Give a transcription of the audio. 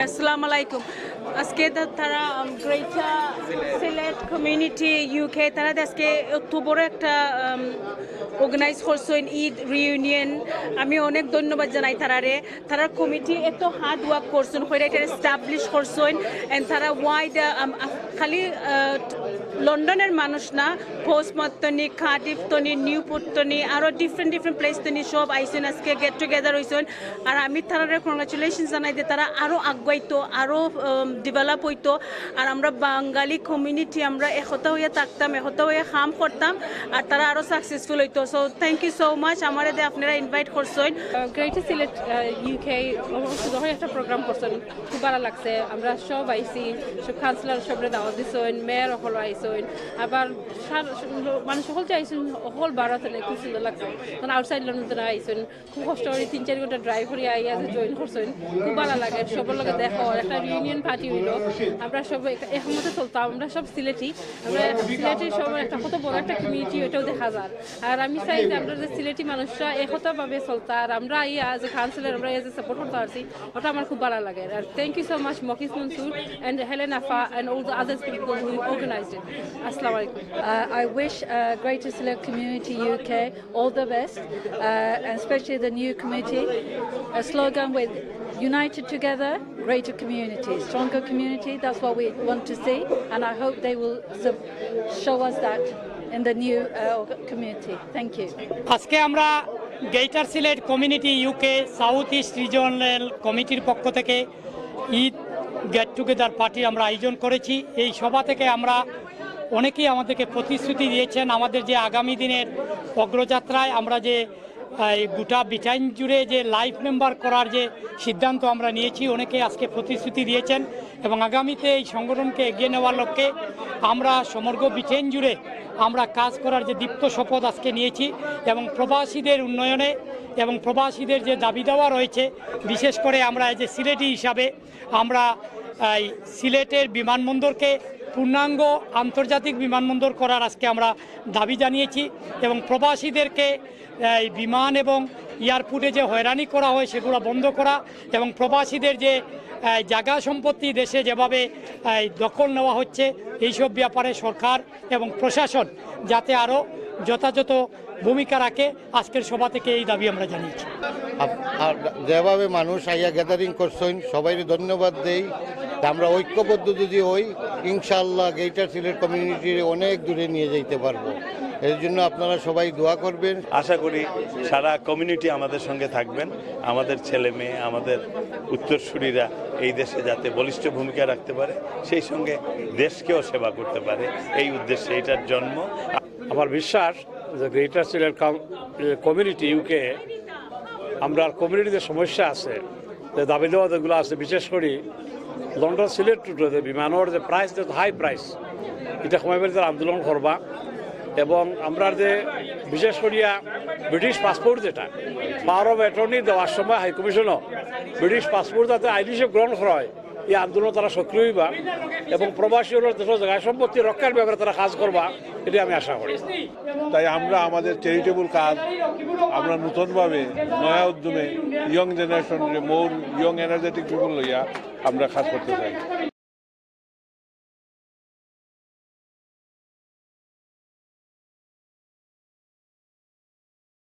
আসসালামু আলাইকুম আজকে তারা গ্রেটার সিলেট কমিউনিটি ইউকে তারা আজকে এত বড় একটা অর্গানাইজ করছেন ঈদ রিউনিয়ন আমি অনেক ধন্যবাদ জানাই তারারে। তারা কমিটি এত হার্ড ওয়ার্ক করছেন হয়ে এটা এস্টাবলিশ করছেন এন্ড তারা ওয়াইড খালি আহ, লন্ডনের মানুষ না পোস্ট মত্তনি খাদিফতনি নিউ পুত্তনি আরও ডিফারেন্ট ডিফারেন্ট প্লেস তনি সব আইসেন আজকে গেট টুগেদার হয়েছেন আর আমি তারা কংগ্রাচুলেশন জানাই যে তারা আরও আগাইতো আরও ডেভেলপ হইতো। আর আমরা বাঙালি কমিউনিটি আমরা একতা হয়ে থাকতাম, একতা হয়ে কাম করতাম, আর তারা আরও সাকসেসফুল হইতো। So thank you so much আমার এতে আপনারা ইনভাইট করছেন। গ্রেটার সিলেট ইউকে যখন একটা প্রোগ্রাম করছেন। খুব ভালো লাগছে। আমরা সব আইসি সব কাউন্সিলর সবরে দাওয়াত দিছেন মেয়র সকল আবার মানে সকল আইসেন সকল ভারত খুব সুন্দর লাগছে। আউটসাইড লন্ডন আইসেন খুব কষ্ট করে তিন চার ঘণ্টা ড্রাইভ করে আই আছে জয়েন করছেন। খুব ভালো লাগে, সবার লগে দেখো একটা ইউনিয়ন পার্টি আমরা সব একমতে চলতাম আমরা সব সিলেটি। আমরা সিলেটের সবার একটা কত বড় একটা কমিউনিটি ওইটাও দেখা যায়। আর আমি চাই যে আমরা যে সিলেটি মানুষরা একতাভাবে চলতা, আর আমরা ইয়া যে কাউন্সিলর আমরা যে সাপোর্ট করতে পারছি, ওটা আমার খুব ভালো লাগে। আর thank you so much Mokis Mansur and Helen Apa and all the others people organised ইট আসসালামু আলাইকুম Uh, I wish uh, Greater Select Community UK all the best, uh, and especially the new committee. A slogan with United Together, Greater Community, Stronger Community. That's what we want to see, and I hope they will sub- show us that in the new uh, org- community. Thank you. আজকে আমরা greater Sylhet community UK south east regional কমিটির পক্ষ থেকে Eid get together party আমরা আয়োজন করেছি। এই সভা থেকে আমরা অনেকেই আমাদেরকে প্রতিশ্রুতি দিয়েছেন। আমাদের যে আগামী দিনের অগ্রযাত্রায় আমরা যে গোটা ব্রিটাইন জুড়ে যে লাইফ মেম্বার করার যে সিদ্ধান্ত আমরা নিয়েছি, অনেকে আজকে প্রতিশ্রুতি দিয়েছেন এবং আগামীতে এই সংগঠনকে এগিয়ে নেওয়ার লক্ষ্যে আমরা সমগ্র ব্রিটেন জুড়ে আমরা কাজ করার যে দীপ্ত শপথ আজকে নিয়েছি এবং প্রবাসীদের উন্নয়নে এবং প্রবাসীদের যে দাবি দেওয়া রয়েছে, বিশেষ করে আমরা যে সিলেটি হিসাবে আমরা এই সিলেটের বিমানবন্দরকে পূর্ণাঙ্গ আন্তর্জাতিক বিমানবন্দর করার আজকে আমরা দাবি জানিয়েছি এবং প্রবাসীদেরকে, এই বিমান এবং এয়ারপোর্টে যে হয়রানি করা হয় সেগুলো বন্ধ করা এবং প্রবাসীদের যে জায়গা সম্পত্তি দেশে যেভাবে দখল নেওয়া হচ্ছে, এইসব ব্যাপারে সরকার এবং প্রশাসন যাতে আরও যথাযথ ভূমিকা রাখে, আজকের সভা থেকে এই দাবি আমরা জানিয়েছি। আর যেভাবে মানুষ আইয়া গ্যাদারিং করছেন সবাই ধন্যবাদ দেই। আমরা ঐক্যবদ্ধ যদি হই ইনশাআল্লাহ গেইটার সিলেট কমিউনিটির অনেক দূরে নিয়ে যাইতে পারব। এর জন্য আপনারা সবাই দোয়া করবেন। আশা করি সারা কমিউনিটি আমাদের সঙ্গে থাকবেন। আমাদের ছেলে মেয়ে আমাদের উত্তরসূরিরা এই দেশে যাতে বলিষ্ঠ ভূমিকা রাখতে পারে সেই সঙ্গে দেশকেও সেবা করতে পারে। এই উদ্দেশ্যে এটার জন্ম। আমার বিশ্বাস যে গ্রেটার সিলেট কমিউনিটি ইউকে আমরা কমিউনিটিতে সমস্যা আছে। যে দাবি দেওয়া যেগুলো আছে। বিশেষ করে লন্ডন সিলেট টুটোতে বিমানের যে প্রাইস যে হাই প্রাইস এটা সময় বেড়ে আন্দোলন করবা এবং আমরা যে বিশেষ করিয়া ব্রিটিশ পাসপোর্ট যেটা পাওয়ার অফ অ্যাটর্নি দেওয়ার সময় হাই কমিশনও ব্রিটিশ পাসপোর্ট যাতে আইন হিসেবে গ্রহণ করা হয়, এই আন্দোলন তারা সক্রিয় হইবা। এবং প্রবাসী হল দেশের জায়গায় সম্পত্তি রক্ষার ব্যাপারে তারা কাজ করবা এটি আমি আশা করি তাই আমরা আমাদের চ্যারিটেবল কাজ, আমরা নতুনভাবে নয়া উদ্যমে young generation more young energetic people লইয়া আমরা কাজ করতে চাই।